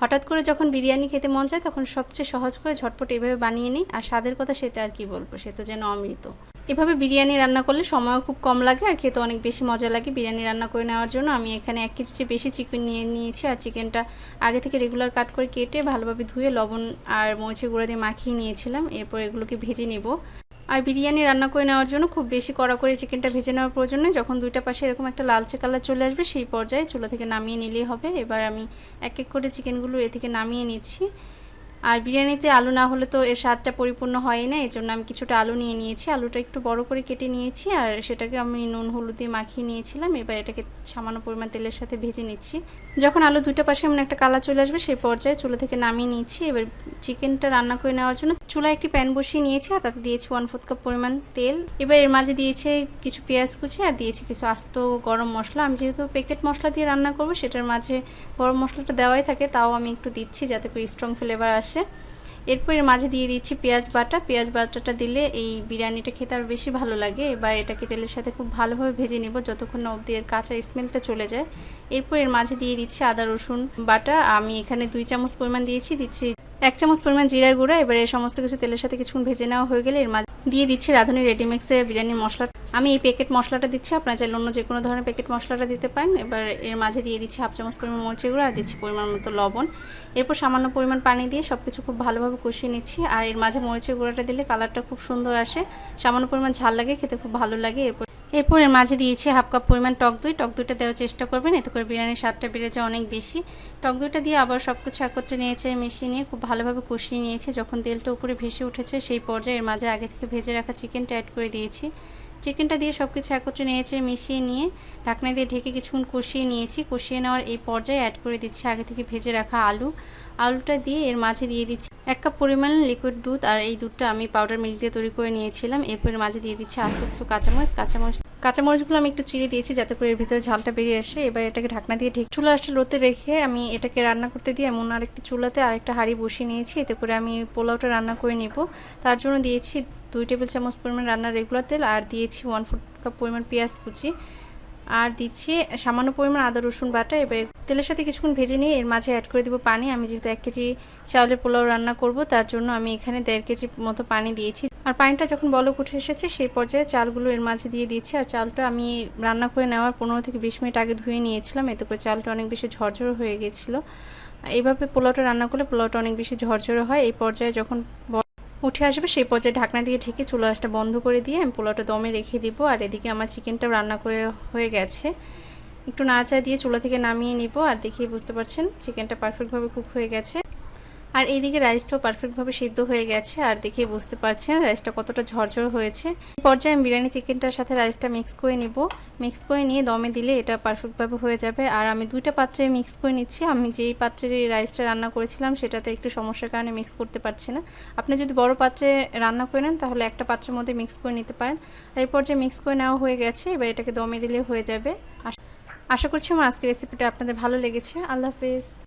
হঠাৎ করে যখন বিরিয়ানি খেতে মন চায়, তখন সবচেয়ে সহজ করে ঝটপট এভাবে বানিয়ে নিই। আর স্বাদের কথা সেটা আর কি বলব? সে তো যেন অমৃত। এভাবে বিরিয়ানি রান্না করলে সময়ও খুব কম লাগে আর খেতে অনেক বেশি মজা লাগে বিরিয়ানি রান্না করে নেওয়ার জন্য। আমি এখানে এক কেজি বেশি চিকেন নিয়ে নিয়েছি আর চিকেনটা আগে থেকে রেগুলার কাট করে কেটে ভালোভাবে ধুয়ে লবণ আর মরিচের গুঁড়া দিয়ে মাখিয়ে নিয়েছিলাম। এরপর এগুলোকে ভেজে নেব। আর বিরিয়ানি রান্না করে নেওয়ার জন্য খুব বেশি কড়া করে চিকেনটা ভেজে নেওয়ার প্রয়োজন নেই। যখন দুইটা পাশে এরকম একটা লালচে কালার চলে আসবে, সেই পর্যায়ে চুলা থেকে নামিয়ে নিলেই হবে। এবার আমি এক এক করে চিকেনগুলো এ থেকে নামিয়ে নিচ্ছি। আর বিরিয়ানিতে আলু না হলে তো এর স্বাদটা পরিপূর্ণ হয় না এই জন্য আমি কিছুটা আলু নিয়ে নিয়েছি। আলুটা একটু বড় করে কেটে নিয়েছি আর সেটাকে আমি নুন, হলুদ দিয়ে মাখিয়ে নিয়েছিলাম। এবার এটাকে সামান্য পরিমাণ তেলের সাথে ভেজে নিচ্ছি। যখন আলু দুটো পাশে এমন একটা কালার চলে আসবে, সেই পর্যায়ে চুলা থেকে নামিয়ে নিয়েছি। এবার চিকেনটা রান্না করে নেওয়ার জন্য চুলায় একটি প্যান বসিয়ে নিয়েছি আর তাতে দিয়েছি ওয়ান ফোর্থ কাপ পরিমাণ তেল। এবার এর মাঝে দিয়েছে কিছু পেঁয়াজ কুচি আর দিয়েছি কিছু আস্ত গরম মশলা। আমি যেহেতু প্যাকেট মশলা দিয়ে রান্না করব, সেটার মাঝে গরম মশলাটা দেওয়াই থাকে, তাও আমি একটু দিচ্ছি যাতে করে স্ট্রং ফ্লেভার আসে। এরপর এর মাঝে দিয়ে দিচ্ছি পেঁয়াজ বাটা। পেঁয়াজ বাটাটা দিলে এই বিরিয়ানিটা খেতে আর বেশি ভালো লাগে। এবার এটাকে তেলের সাথে খুব ভালোভাবে ভেজে নেব যতক্ষণ না অবধি এর কাঁচা স্মেলটা চলে যায়। এরপর এর মাঝে দিয়ে দিচ্ছি আদা, রসুন বাটা। আমি এখানে দুই চামচ পরিমাণ দিয়েছি। দিচ্ছি এক চামচ পরিমাণ জিরার গুঁড়া। এবার এই সমস্ত কিছু তেলের সাথে কিছুক্ষণ ভেজে নেওয়া হয়ে গেলে এর মাঝে দিয়ে দিচ্ছি রাঁধুনি রেডিমিক্সের বিরিয়ানির মশলা আমি এই প্যাকেট মশলাটা দিচ্ছি, আপনারা চাইলে অন্য যে কোনো ধরনের প্যাকেট মশলাটা দিতে পারেন। এবার এর মাঝে দিয়ে দিচ্ছি হাফ চামচ পরিমাণ মরিচের গুঁড়ো আর দিচ্ছি পরিমাণ মতো লবণ। এরপর সামান্য পরিমাণ পানি দিয়ে সব কিছু খুব ভালোভাবে কষিয়ে নিচ্ছি। আর এর মাঝে মরিচের গুঁড়োটা দিলে কালারটা খুব সুন্দর আসে। সামান্য পরিমাণ ঝাল লাগে, খেতে খুব ভালো লাগে। এরপর এরপর এর মাঝে দিয়েছি হাফ কাপ পরিমাণ টক দই। টক দইটা দেওয়ার চেষ্টা করবেন, এতে করে বিরিয়ানির স্বাদটা বেড়ে যায় অনেক বেশি। টক দইটা দিয়ে আবার সব কিছু একত্রে নিয়েছে, মিশিয়ে নিয়ে খুব ভালোভাবে কষিয়ে নিয়েছি। যখন তেলটা উপরে ভেসে উঠেছে, সেই পর্যায়ে এর মাঝে আগে থেকে ভেজে রাখা চিকেনটা অ্যাড করে দিয়েছি। চিকেনটা দিয়ে সব কিছু একত্রে নিয়েছে মিশিয়ে নিয়ে ঢাকনা দিয়ে ঢেকে কিছুক্ষণ কষিয়ে নিয়েছি। কষিয়ে নেওয়ার এই পর্যায়ে অ্যাড করে দিচ্ছি আগে থেকে ভেজে রাখা আলু। আলুটা দিয়ে এর মাঝে দিয়ে দিচ্ছি এক কাপ পরিমাণ লিকুইড দুধ আর এই দুধটা আমি পাউডার মিল্ক দিয়ে তৈরি করে নিয়েছিলাম। এরপর মাঝে দিয়ে দিচ্ছি আস্তে কিছু কাঁচামরিচ। কাঁচামরিচ, কাঁচামরিচগুলো আমি একটু চিড়ে দিয়েছি যাতে করে এর ভিতরে ঝালটা বেরিয়ে আসে। এবার এটাকে ঢাকনা দিয়ে ঢেকে চুলা আসলে লোতে রেখে আমি এটাকে রান্না করতে দিয়ে এমন আরেকটি চুলাতে আরেকটা হাঁড়ি বসিয়ে নিয়েছি। এতে করে আমি পোলাওটা রান্না করে নিব। তার জন্য দিয়েছি দুই টেবিল চামচ পরিমাণ রান্নার রেগুলার তেল আর দিয়েছি ওয়ান ফোর্থ কাপ পরিমাণ পেঁয়াজ কুচি। আর দিচ্ছি সামান্য পরিমাণ আদা, রসুন বাটা। এবারে তেলের সাথে কিছুক্ষণ ভেজে নিয়ে এর মাঝে অ্যাড করে দিব পানি। আমি যেহেতু এক কেজি চাউলের পোলাও রান্না করব, তার জন্য আমি এখানে দেড় কেজি মতো পানি দিয়েছি। আর পানিটা যখন বলক উঠে এসেছে, সেই পর্যায়ে চালগুলো এর মাঝে দিয়ে দিচ্ছি। আর চালটা আমি রান্না করে নেওয়ার পনেরো থেকে বিশ মিনিট আগে ধুয়ে নিয়েছিলাম। এতে করে চালটা অনেক বেশি ঝরঝরে হয়ে গেছিল। এইভাবে পোলাওটা রান্না করলে পোলাওটা অনেক বেশি ঝরঝরে হয়। এই পর্যায়ে যখন উঠে আসবে, সেই পর্যায়ে ঢাকনা দিয়ে ঢেকে চুলো আসটা বন্ধ করে দিয়ে আমি পোলাওটা দমে রেখে দিব। আর এদিকে আমার চিকেনটা রান্না করে হয়ে গেছে। একটু নাড়াচাড়া দিয়ে চুলা থেকে নামিয়ে নিব। আর দেখিয়ে বুঝতে পারছেন, চিকেনটা পারফেক্টভাবে কুক হয়ে গেছে। আর এইদিকে রাইসটাও পারফেক্টভাবে সিদ্ধ হয়ে গেছে, আর দেখে বুঝতে পারছেন রাইসটা কতটা ঝরঝর হয়েছে। এই পর্যায়ে আমি বিরিয়ানি চিকেনটার সাথে রাইসটা মিক্স করে নিব। মিক্স করে নিয়ে দমে দিলে এটা পারফেক্টভাবে হয়ে যাবে। আর আমি দুইটা পাত্রে মিক্স করে নিচ্ছি। আমি যেই পাত্রে রাইসটা রান্না করেছিলাম সেটাতে একটু সমস্যার কারণে মিক্স করতে পারছি না। আপনি যদি বড় পাত্রে রান্না করে নেন, তাহলে একটা পাত্রের মধ্যে মিক্স করে নিতে পারেন। আর এই পর্যায়ে মিক্স করে নেওয়া হয়ে গেছে। এবার এটাকে দমে দিলে হয়ে যাবে। আশা করছি আমার আজকের রেসিপিটা আপনাদের ভালো লেগেছে। আল্লাহ হাফেজ।